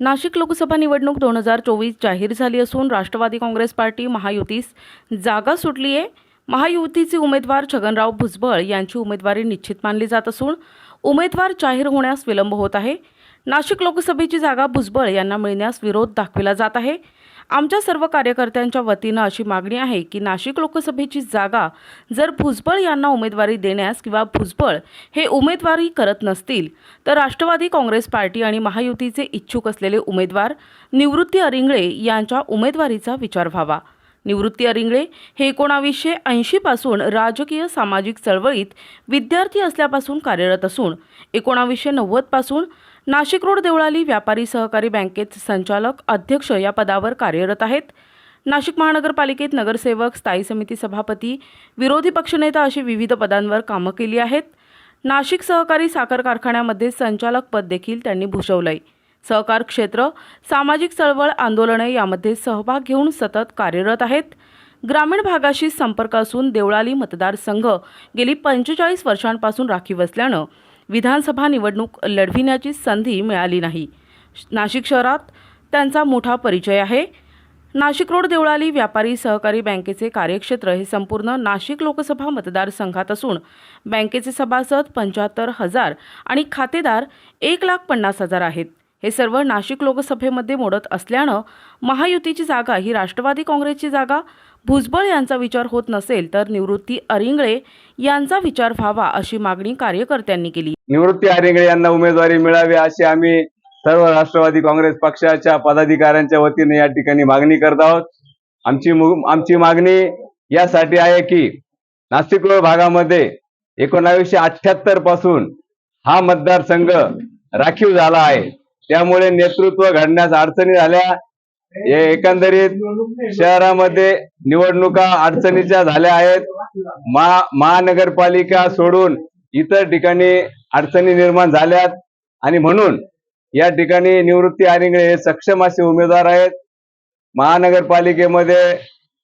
नाशिक लोकसभा निवडणूक दोन हजार चोवीस जाहीर झाली असून राष्ट्रवादी काँग्रेस पार्टी महायुतीस जागा सुटली आहे महायुतीचे उमेदवार छगनराव भुजबळ यांची उमेदवारी निश्चित मानली जात असून उमेदवार जाहीर होण्यास विलंब होत आहे. नाशिक लोकसभेची जागा भुजबळ यांना मिळण्यास विरोध दाखविला जात आहे. आमच्या सर्व कार्यकर्त्यांच्या वतीनं अशी मागणी आहे की नाशिक लोकसभेची जागा जर भुजबळ यांना उमेदवारी देण्यास किंवा भुजबळ हे उमेदवारी करत नसतील तर राष्ट्रवादी काँग्रेस पार्टी आणि महायुतीचे इच्छुक असलेले उमेदवार निवृत्ती अरिंगळे यांच्या उमेदवारीचा विचार व्हावा. निवृत्ती अरिंगळे हे एकोणावीसशे ऐंशीपासून राजकीय सामाजिक चळवळीत विद्यार्थी असल्यापासून कार्यरत असून एकोणावीसशे नव्वदपासून नाशिक रोड देवळाली व्यापारी सहकारी बँकेत संचालक अध्यक्ष या पदावर कार्यरत आहेत. नाशिक महानगरपालिकेत नगरसेवक स्थायी समिती सभापती विरोधी पक्षनेता अशी विविध पदांवर कामं केली आहेत. नाशिक सहकारी साखर कारखान्यामध्ये संचालक पद देखील त्यांनी भूषवलंय. सहकार क्षेत्र सामाजिक चळवळ आंदोलने यामध्ये सहभाग घेऊन सतत कार्यरत आहेत. ग्रामीण भागाशी संपर्क असून देवळाली मतदारसंघ गेली पंचेचाळीस वर्षांपासून राखीव असल्यानं विधानसभा निवडणूक लढविण्याची संधी मिळाली नाही. नाशिक शहरात त्यांचा मोठा परिचय आहे. नाशिक रोड देवळाली व्यापारी सहकारी बँकेचे कार्यक्षेत्र हे संपूर्ण नाशिक लोकसभा मतदारसंघात असून बँकेचे सभासद पंच्याहत्तर हजार आणि खातेदार एक लाख पन्नास हजार आहेत. हे सर्व नाशिक लोकसभेमध्ये मोडत असल्यानं महायुतीची जागा ही राष्ट्रवादी काँग्रेसची जागा. भुजबळ यांचा विचार होत नसेल तर निवृत्ती अरिंगळे यांचा विचार व्हावा अशी मागणी कार्यकर्त्यांनी केली. निवृत्ती अरिंगळे यांना उमेदवारी मिळावी अशी आम्ही सर्व राष्ट्रवादी काँग्रेस पक्षाच्या पदाधिकाऱ्यांच्या वतीने या ठिकाणी मागणी करत आहोत. आमची आमची मागणी यासाठी आहे की नाशिक भागामध्ये एकोणावीसशे अठ्ठ्याहत्तरपासून हा मतदारसंघ राखीव झाला आहे. त्यामुळे नेतृत्व घडण्यास अडचणी झाल्या. हे एकंदरीत शहरामध्ये निवडणुका अडचणीच्या झाल्या आहेत. महा महानगरपालिका सोडून इतर ठिकाणी अडचणी निर्माण झाल्यात. आणि म्हणून या ठिकाणी निवृत्ती आरिंगळे हे सक्षम असे उमेदवार आहेत. महानगरपालिकेमध्ये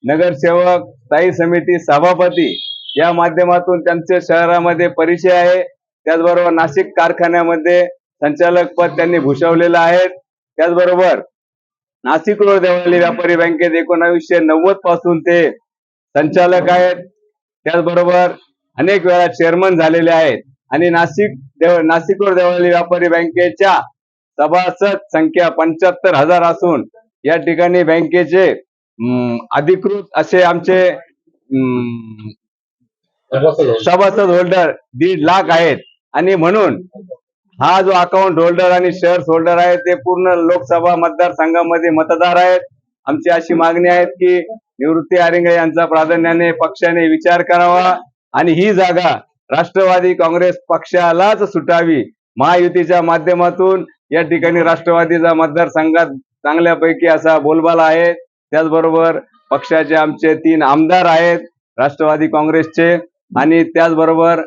नगरसेवक स्थायी समिती सभापती या माध्यमातून त्यांचे शहरामध्ये परिचय आहे. त्याचबरोबर नाशिक कारखान्यामध्ये संचालक पद त्यांनी भूषवलेलं आहे. त्याचबरोबर नाशिक रोड देवळाली व्यापारी बँकेत एकोणावीसशे नव्वदपासून ते संचालक आहेत. त्याचबरोबर अनेक वेळा चेअरमन झालेले आहेत. आणि नाशिक देव नाशिक रोड देवळाली व्यापारी बँकेच्या सभासद संख्या पंच्याहत्तर हजार असून या ठिकाणी बँकेचे अधिकृत असे आमचे सभासद होल्डर दीड लाख आहेत. आणि म्हणून हा जो अकाउंट होल्डर आणि शेअर्स होल्डर आहे ते पूर्ण लोकसभा मतदारसंघामध्ये मतदार आहेत. आमची अशी मागणी आहे की निवृत्ती आरिंगे यांचा प्राधान्याने पक्षाने विचार करावा आणि ही जागा राष्ट्रवादी काँग्रेस पक्षालाच सुटावी. महायुतीच्या माध्यमातून या ठिकाणी राष्ट्रवादीचा मतदारसंघात चांगल्यापैकी असा बोलबाला आहे. त्याचबरोबर पक्षाचे आमचे तीन आमदार आहेत राष्ट्रवादी काँग्रेसचे. आणि त्याचबरोबर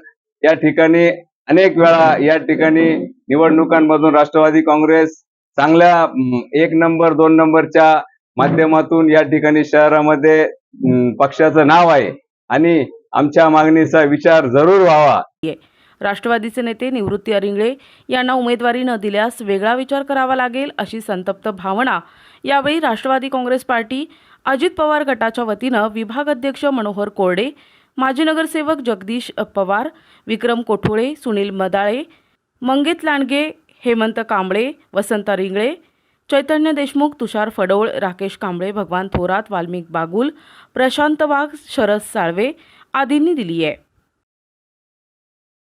या ठिकाणी अनेक वेळा या ठिकाणी निवडणुकांमधून राष्ट्रवादी काँग्रेस चांगल्या एक नंबर दोन नंबरच्या माध्यमातून या ठिकाणी शहरामध्ये पक्षाचं नाव आहे. आणि आमच्या मागणीचा विचार जरूर व्हावा. राष्ट्रवादीचे नेते निवृत्ती अरिंगळे यांना उमेदवारी न दिल्यास वेगळा विचार करावा लागेल अशी संतप्त भावना यावेळी राष्ट्रवादी काँग्रेस पार्टी अजित पवार गटाच्या वतीनं विभाग अध्यक्ष मनोहर कोरडे माजी नगरसेवक जगदीश पवार विक्रम कोठोळे सुनील मदाळे मंगेत लांडगे हेमंत कांबळे वसंत रिंगळे चैतन्य देशमुख तुषार फडोळ राकेश कांबळे भगवान थोरात वाल्मिक बागुल प्रशांत वाघ शरद साळवे आदींनी दिली आहे.